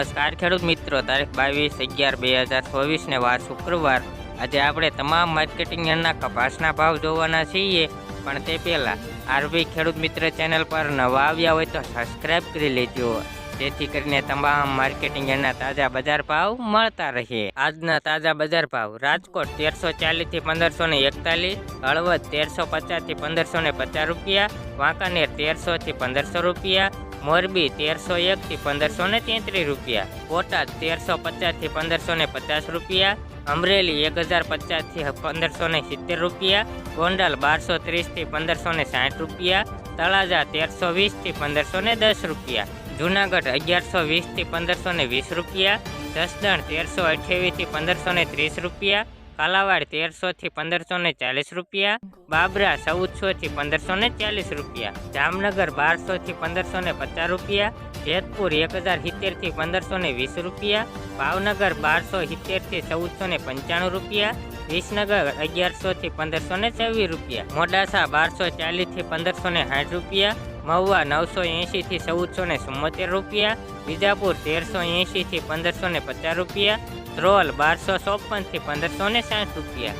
નમસ્કાર, ખેડૂત મિત્રો. તારીખ બાવીસ અગિયાર બે હજાર ચોવીસને વાર શુક્રવાર. આજે આપણે તમામ માર્કેટિંગ યાર્ડના કપાસના ભાવ જોવાના છીએ. પણ તે પહેલાં આરબી ખેડૂત મિત્ર ચેનલ પર નવા આવ્યા હોય તો સબસ્ક્રાઇબ કરી લેજો. જેથી કરીને તમામ માર્કેટિંગ યાર્ડના તાજા બજાર ભાવ મળતા રહે. આજના તાજા બજાર ભાવ, રાજકોટ તેરસો ચાલીસથી પંદરસો ને એકતાલીસ, હળવદ તેરસો પચાસથી પંદરસો ને પચાસ રૂપિયા, વાંકાનેર તેરસોથી પંદરસો રૂપિયા મોરબી તેરસો એકથી પંદરસો ને તેત્રીસ રૂપિયા, બોટાદ તેરસો પચાસથી પંદરસો ને પચાસ રૂપિયા, અમરેલી એક હજાર પચાસથી પંદરસો ને સિત્તેર રૂપિયા, ગોંડલ બારસો ત્રીસથી પંદરસો ને સાઠ રૂપિયા, તળાજા તેરસો વીસથી પંદરસો ને દસ રૂપિયા, જુનાગઢ અગિયારસો વીસથી પંદરસો ને વીસ રૂપિયા, જસદણ તેરસો અઠ્યાવીસથી પંદરસો ને ત્રીસ રૂપિયા કાલાવાડ તેરસોથી પંદરસો ને ચાલીસ રૂપિયા, બાબરા ચૌદસોથી પંદરસો ને ચાલીસ રૂપિયા, જામનગર બારસોથી પંદરસો ને પચાસ રૂપિયા જેતપુર એક હજાર સિત્તેરથી પંદરસો ને વીસ રૂપિયા, ભાવનગર બારસો સિત્તેરથી ચૌદસો ને પંચાણું રૂપિયા, વિસનગર અગિયારસોથી પંદરસો ને છવ્વીસ રૂપિયા, મોડાસા બારસો ચાલીસથી પંદરસો ને સાઠ રૂપિયા, મહુવા નવસો એંશીથી ચૌદસો ને ચુમ્મોતેર રૂપિયા બીજાપુર તેરસો એંશીથી પંદરસો ને પચાસ રૂપિયા, ધ્રોલ બારસો ચોપનથી પંદરસો ને સાઠ રૂપિયા.